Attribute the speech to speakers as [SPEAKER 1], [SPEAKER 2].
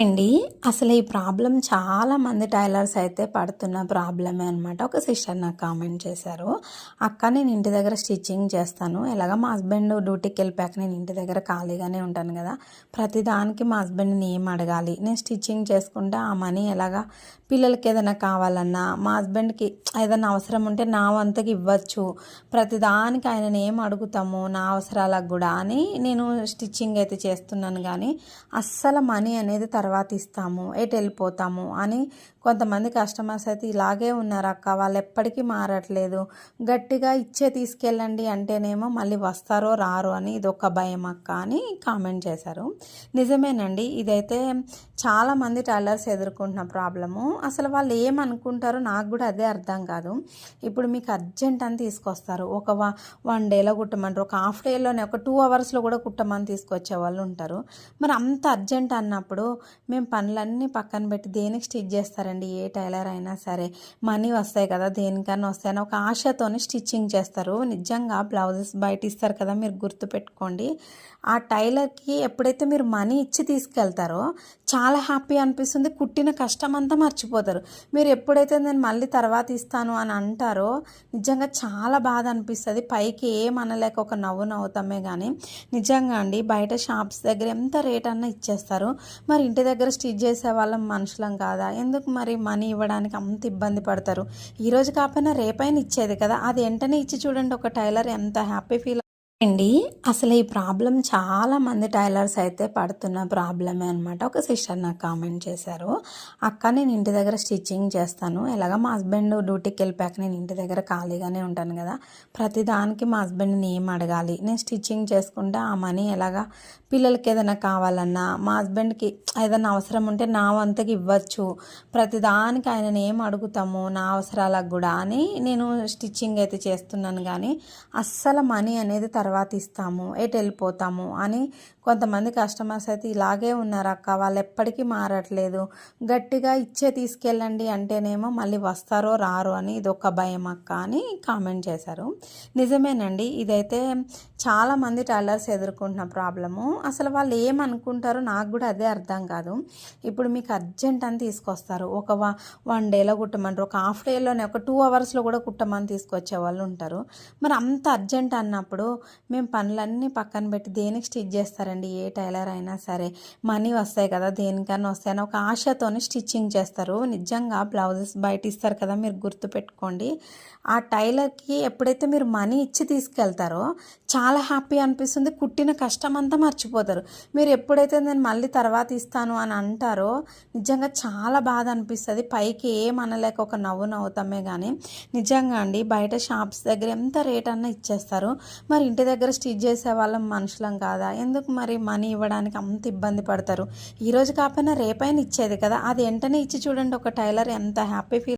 [SPEAKER 1] అండి అసలు ఈ ప్రాబ్లం చాలా మంది టైలర్స్ అయితే పడుతున్న ప్రాబ్లమే అనమాట ఒక సిస్టర్ నాకు కామెంట్ చేశారు అక్క నేను ఇంటి దగ్గర స్టిచ్చింగ్ చేస్తాను. ఎలాగ మా హస్బెండ్ డ్యూటీకి వెళ్ళిపోయాక నేను ఇంటి దగ్గర ఖాళీగానే ఉంటాను కదా. ప్రతి దానికి మా హస్బెండ్ని ఏం అడగాలి. నేను స్టిచ్చింగ్ చేసుకుంటే ఆ మనీ ఎలాగా? పిల్లలకి ఏదైనా కావాలన్నా మా హస్బెండ్కి ఏదైనా అవసరం ఉంటే నా వంతకి ఇవ్వచ్చు. ప్రతిదానికి ఆయనని ఏం అడుగుతాము నా అవసరాలకు కూడా. అని నేను స్టిచ్చింగ్ అయితే చేస్తున్నాను కానీ అస్సలు మనీ అనేది తర్వాత ఇస్తాము ఎటు వెళ్ళిపోతాము అని కొంతమంది కస్టమర్స్ అయితే ఇలాగే ఉన్నారు అక్క. వాళ్ళు ఎప్పటికీ మారట్లేదు. గట్టిగా ఇచ్చే తీసుకెళ్ళండి అంటేనేమో మళ్ళీ వస్తారో రారో అని ఇది ఒక భయం అక్క అని కామెంట్ చేశారు. నిజమేనండి ఇదైతే చాలామంది టైలర్స్ ఎదుర్కొంటున్న ప్రాబ్లము. అసలు వాళ్ళు ఏమనుకుంటారో నాకు కూడా అదే అర్థం కాదు. ఇప్పుడు మీకు అర్జెంట్ అని తీసుకొస్తారు. ఒక వన్ డేలో కుట్టమంటారు. ఒక హాఫ్ డేలోనే ఒక టూ అవర్స్లో కూడా కుట్టమని తీసుకొచ్చే వాళ్ళు ఉంటారు. మరి అంత అర్జెంట్ అన్నప్పుడు మేము పనులన్నీ పక్కన పెట్టి దేనికి స్టిచ్ చేస్తారండి? ఏ టైలర్ అయినా సరే. మనీ వస్తాయి కదా దేనికన్నా వస్తాయని ఒక ఆశతోనే స్టిచ్చింగ్ చేస్తారు. నిజంగా బ్లౌజెస్ బయట ఇస్తారు కదా మీరు గుర్తుపెట్టుకోండి ఆ టైలర్కి ఎప్పుడైతే మీరు మనీ ఇచ్చి తీసుకెళ్తారో చాలా హ్యాపీ అనిపిస్తుంది. కుట్టిన కష్టం అంతా మర్చిపోతారు. మీరు ఎప్పుడైతే నేను మళ్ళీ తర్వాత ఇస్తాను అని అంటారో నిజంగా చాలా బాధ అనిపిస్తుంది. పైకి ఏం అనలేక ఒక నవ్వు నవ్వుతామే కానీ నిజంగా అండి బయట షాప్స్ దగ్గర ఎంత రేట్ అన్నా ఇచ్చేస్తారు. మరి ఇంటి దగ్గర స్టిచ్ చేసే వాళ్ళం మనుషులం కాదా? ఎందుకు మరి మనీ ఇవ్వడానికి అంత ఇబ్బంది పడతారు? ఈరోజు కాకపోయినా రేపైనా ఇచ్చేది కదా. అది వెంటనే ఇచ్చి చూడండి. ఒక టైలర్ ఎంత హ్యాపీ ఫీల్ అండి అసలు ఈ ప్రాబ్లం చాలా మంది టైలర్స్ అయితే పడుతున్న ప్రాబ్లమే అనమాట ఒక సిస్టర్ నాకు కామెంట్ చేశారు అక్క నేను ఇంటి దగ్గర స్టిచ్చింగ్ చేస్తాను. ఎలాగ మా హస్బెండ్ డ్యూటీకి వెళ్ళిపోయాక నేను ఇంటి దగ్గర ఖాళీగానే ఉంటాను కదా. ప్రతి దానికి మా హస్బెండ్ని ఏం అడగాలి. నేను స్టిచ్చింగ్ చేసుకుంటే ఆ మనీ ఎలాగా పిల్లలకి ఏదైనా కావాలన్నా మా హస్బెండ్కి ఏదైనా అవసరం ఉంటే నా వంతకి ఇవ్వచ్చు. ప్రతిదానికి ఆయన ఏం అడుగుతాము నా అవసరాలకు కూడా. అని నేను స్టిచ్చింగ్ అయితే చేస్తున్నాను కానీ అస్సలు మనీ అనేది తర్వాత ఇస్తాము ఎటు వెళ్ళిపోతాము అని కొంతమంది కస్టమర్స్ అయితే ఇలాగే ఉన్నారు అక్క వాళ్ళు ఎప్పటికీ మారట్లేదు. గట్టిగా ఇచ్చే తీసుకెళ్ళండి అంటేనేమో మళ్ళీ వస్తారో రారో అని ఇది ఒక భయం అక్క అని కామెంట్ చేశారు. నిజమేనండి ఇదైతే చాలామంది టైలర్స్ ఎదుర్కొంటున్న ప్రాబ్లము. అసలు వాళ్ళు ఏమనుకుంటారో నాకు కూడా అదే అర్థం కాదు. ఇప్పుడు మీకు అర్జెంట్ అని తీసుకొస్తారు. ఒక వన్ డేలో కుట్టమంటారు. ఒక హాఫ్ డేలోనే ఒక టూ అవర్స్లో కూడా కుట్టమని తీసుకొచ్చే వాళ్ళు ఉంటారు. మరి అంత అర్జెంట్ అన్నప్పుడు మేము పనులన్నీ పక్కన పెట్టి దేనికి స్టిచ్ చేస్తారండి? ఏ టైలర్ అయినా సరే. మనీ వస్తాయి కదా దేనికన్నా వస్తాయని ఒక ఆశతోనే స్టిచ్చింగ్ చేస్తారు. నిజంగా బ్లౌజెస్ బయట ఇస్తారు కదా మీరు గుర్తుపెట్టుకోండి ఆ టైలర్కి ఎప్పుడైతే మీరు మనీ ఇచ్చి తీసుకెళ్తారో చాలా హ్యాపీ అనిపిస్తుంది. కుట్టిన కష్టం అంతా మర్చిపోతారు. మీరు ఎప్పుడైతే నేను మళ్ళీ తర్వాత ఇస్తాను అని అంటారో నిజంగా చాలా బాధ అనిపిస్తుంది. పైకి ఏం అనలేక ఒక నవ్వు నవ్వుతామే కానీ నిజంగా అండి బయట షాప్స్ దగ్గర ఎంత రేట్ అన్నా ఇచ్చేస్తారు. మరి ఇంటి దగ్గర స్టిచ్ చేసే వాళ్ళం మనుషులం కాదా? ఎందుకు మరి మనీ ఇవ్వడానికి అంత ఇబ్బంది పడతారు? ఈరోజు కాకపోయినా రేపైనా ఇచ్చేది కదా. అది వెంటనే ఇచ్చి చూడండి ఒక టైలర్ ఎంత హ్యాపీ ఫీల్